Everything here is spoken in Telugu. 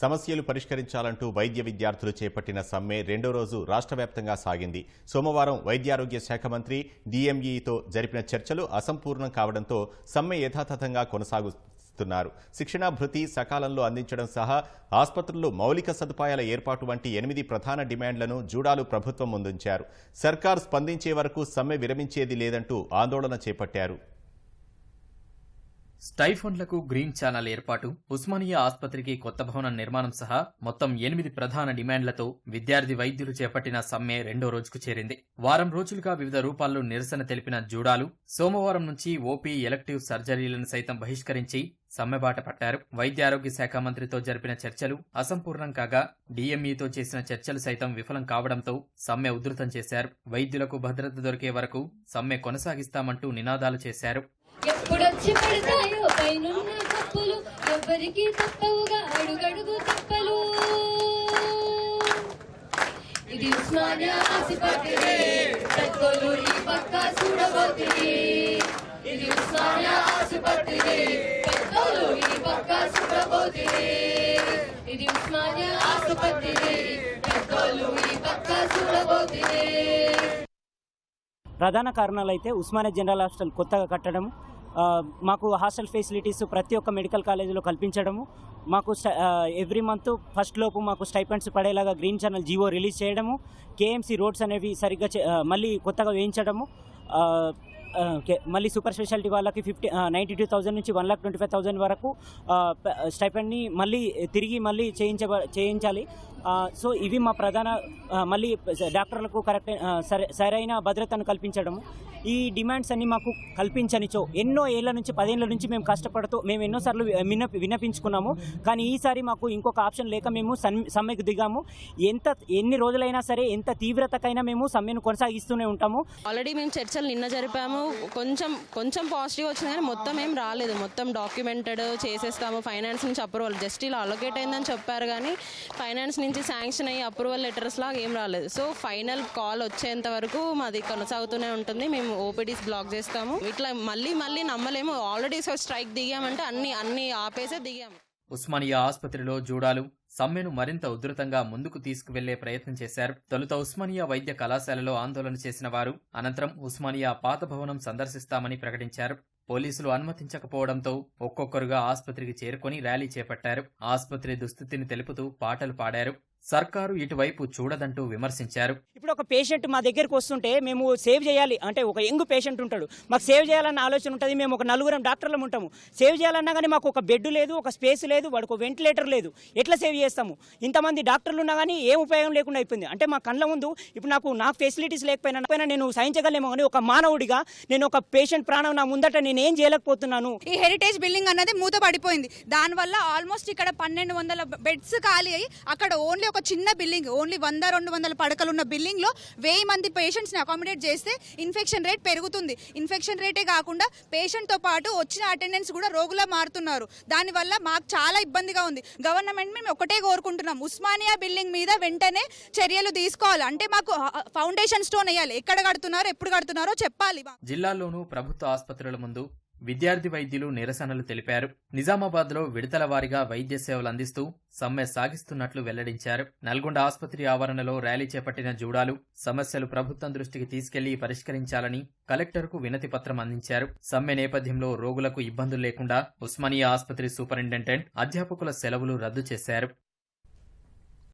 సమస్యలు పరిష్కరించాలంటూ వైద్య విద్యార్థులు చేపట్టిన సమ్మె రెండో రోజు రాష్ట్ర వ్యాప్తంగా సాగింది. సోమవారం వైద్యారోగ్య శాఖ మంత్రి డిఎంఈతో జరిపిన చర్చలు అసంపూర్ణం కావడంతో సమ్మె యథాతథంగా కొనసాగుతున్నారు. శిక్షణ భృతి సకాలంలో అందించడం సహా ఆసుపత్రుల్లో మౌలిక సదుపాయాల ఏర్పాటు వంటి ఎనిమిది ప్రధాన డిమాండ్లను జూడాలు ప్రభుత్వం ముందుంచారు. సర్కార్ స్పందించే వరకు సమ్మె విరమించేది లేదంటూ ఆందోళన చేపట్టారు. స్టైఫండ్లకు గ్రీన్ ఛానల్ ఏర్పాటు ఉస్మానియా ఆసుపత్రికి కొత్త భవనం నిర్మాణం సహా మొత్తం ఎనిమిది ప్రధాన డిమాండ్లతో విద్యార్థి వైద్యులు చేపట్టిన సమ్మె రెండో రోజుకు చేరింది. వారం రోజులుగా వివిధ రూపాల్లో నిరసన తెలిపిన జూడాలు సోమవారం నుంచి ఓపీ ఎలక్టివ్ సర్జరీలను సైతం బహిష్కరించి సమ్మెబాట పట్టారు. వైద్య ఆరోగ్య శాఖ మంత్రితో జరిపిన చర్చలు అసంపూర్ణం కాగా డిఎంఈతో చేసిన చర్చలు సైతం విఫలం కావడంతో సమ్మె ఉధృతం చేశారు. వైద్యులకు భద్రత దొరికే వరకు సమ్మె కొనసాగిస్తామంటూ నినాదాలు చేశారు. ఎప్పుడొచ్చి పడతాయో పైనున్న కప్పులు ఎవరికి తప్పవుగా అడుగడుగు తప్పలు. ఇది ఉస్మానియా ఆసుపత్రి పెద్దోళ్ళు ఈ పక్క చూడబోతుంది. ఇది ఉస్మానియా ఆసుపత్రి పెద్దోళ్ళు ఈ పక్క చూడబోతుంది. ఇది ఉస్మానియా ఆసుపత్రి పెద్దోళ్ళు ఈ పక్క చూడబోతుంది ప్రధాన కారణాలు అయితే ఉస్మానియా జనరల్ హాస్టల్ కొత్తగా కట్టడం మాకు హాస్టల్ ఫెసిలిటీస్ ప్రతి ఒక్క మెడికల్ కాలేజీలో కల్పించడము మాకు ఎవ్రీ మంత్ ఫస్ట్ లోపు మాకు స్టైపెండ్స్ పడేలాగా గ్రీన్ ఛానల్ జీవో రిలీజ్ చేయడము కేఎంసీ రోడ్స్ అనేవి సరిగ్గా చే- మళ్ళీ కొత్తగా వేయించడము మళ్ళీ సూపర్ స్పెషాలిటీ వాళ్ళకి ఫిఫ్టీ నైంటీ టూ థౌజండ్ నుంచి one lakh twenty five thousand వరకు స్టైపెండ్ని మళ్ళీ తిరిగి మళ్ళీ చేయించ చేయించాలి. సో ఇవి మా ప్రధాన మళ్ళీ డాక్టర్లకు కరెక్ట్ సరైన భద్రతను కల్పించడము ఈ డిమాండ్స్ అన్ని మాకు కల్పించనిచో ఎన్నో ఏళ్ళ నుంచి పదేళ్ళ నుంచి మేము కష్టపడుతూ మేము ఎన్నోసార్లు విన్న విన్నపించుకున్నాము. కానీ ఈసారి మాకు ఇంకొక ఆప్షన్ లేక మేము సమ్మెకు దిగాము. ఎంత ఎన్ని రోజులైనా సరే ఎంత తీవ్రతకైనా మేము సమ్మెను కొనసాగిస్తూనే ఉంటాము. ఆల్రెడీ మేము చర్చలు నిన్న జరిపాము. కొంచెం కొంచెం పాజిటివ్ వచ్చింది కానీ మొత్తం ఏం రాలేదు. మొత్తం డాక్యుమెంటెడ్ చేసేస్తాము. ఫైనాన్స్ నుంచి అప్రూవల్ జస్ట్ ఇలా అలొకేట్ అయిందని చెప్పారు కానీ ఫైనాన్స్ నుంచి శాంక్షన్ అయ్యి అప్రూవల్ లెటర్స్ లాగా ఏం రాలేదు. సో ఫైనల్ కాల్ వచ్చేంత వరకు మాది కొనసాగుతూనే ఉంటుంది. మేము ఓపీడీస్ బ్లాక్ చేస్తాము. ఇట్లా మళ్ళీ మళ్ళీ నమ్మలేము. ఆల్రెడీ స్ట్రైక్ దిగామంటే అన్ని అన్ని ఆపేసే దిగాము. ఉస్మానియా ఆసుపత్రిలో జూడాలు సమ్మెను మరింత ఉధృతంగా ముందుకు తీసుకువెళ్ళే ప్రయత్నం చేశారు. తొలుత ఉస్మానియా వైద్య కళాశాలలో ఆందోళన చేసిన వారు అనంతరం ఉస్మానియా పాత భవనం సందర్శిస్తామని ప్రకటించారు. పోలీసులు అనుమతించకపోవడంతో ఒక్కొక్కరుగా ఆసుపత్రికి చేరుకొని ర్యాలీ చేపట్టారు. ఆసుపత్రి దుస్థితిని తెలుపుతూ పాటలు పాడారు. సర్కారు ఇటువైపు చూడదంటూ విమర్శించారు. ఇప్పుడు ఒక పేషెంట్ మా దగ్గరికి వస్తుంటే మేము సేవ్ చేయాలి. అంటే ఒక యంగ్ పేషెంట్ ఉంటాడు. మాకు సేవ్ చేయాలన్న ఆలోచన ఉంటుంది. మేము ఒక నలుగురం డాక్టర్లం ఉంటాము. సేవ్ చేయాలన్నా కానీ మాకు ఒక బెడ్ లేదు ఒక స్పేస్ లేదు వాడికి ఒక వెంటిలేటర్ లేదు. ఎట్లా సేవ్ చేస్తాము? ఇంతమంది డాక్టర్లు ఉన్నా కానీ ఏం ఉపయోగం లేకుండా అయిపోయింది. అంటే మా కళ్ళ ముందు ఇప్పుడు నాకు నాకు ఫెసిలిటీస్ లేకపోయినా పైన నేను సహించగలేమో కానీ ఒక మానవుడిగా నేను ఒక పేషెంట్ ప్రాణం నా ముందట నేను ఏం చేయలేకపోతున్నాను? ఈ హెరిటేజ్ బిల్డింగ్ అన్నది మూత పడిపోయింది దానివల్ల ఆల్మోస్ట్ ఇక్కడ పన్నెండు వందల బెడ్స్ ఖాళీ అయ్యి అక్కడ ఓన్లీ ఒక చిన్న బిల్డింగ్ ఓన్లీ వంద రెండు వందల పడకలు ఉన్న బిల్డింగ్లో వెయ్యి మంది పేషెంట్స్ని అకామిడేట్ చేస్తే ఇన్ఫెక్షన్ రేట్ పెరుగుతుంది. ఇన్ఫెక్షన్ రేటే కాకుండా పేషెంట్తో పాటు వచ్చిన అటెండెన్స్ కూడా రోగులా మారుతున్నారు. దానివల్ల మాకు చాలా ఇబ్బందిగా ఉంది. గవర్నమెంట్ మేము ఒకటే కోరుకుంటున్నాం. ఉస్మానియా బిల్డింగ్ మీద వెంటనే చర్యలు తీసుకోవాలి. అంటే మాకు ఫౌండేషన్ స్టోన్ వేయాలి. ఎక్కడ కడుతున్నారో ఎప్పుడు కడుతున్నారో చెప్పాలి. జిల్లాలోనూ ప్రభుత్వ ఆసుపత్రుల ముందు విద్యార్థి వైద్యులు నిరసనలు తెలిపారు. నిజామాబాద్లో విడతల వారీగా వైద్య సేవలు అందిస్తూ సమ్మె సాగిస్తున్నట్లు వెల్లడించారు. నల్గొండ ఆసుపత్రి ఆవరణలో ర్యాలీ చేపట్టిన జూడాలు సమస్యలు ప్రభుత్వం దృష్టికి తీసుకెళ్ళి పరిష్కరించాలని కలెక్టర్కు వినతి పత్రం అందించారు. సమ్మె నేపథ్యంలో రోగులకు ఇబ్బందులు లేకుండా ఉస్మానియా ఆసుపత్రి సూపరింటెండెంట్ అధ్యాపకుల సెలవులు రద్దు చేశారు.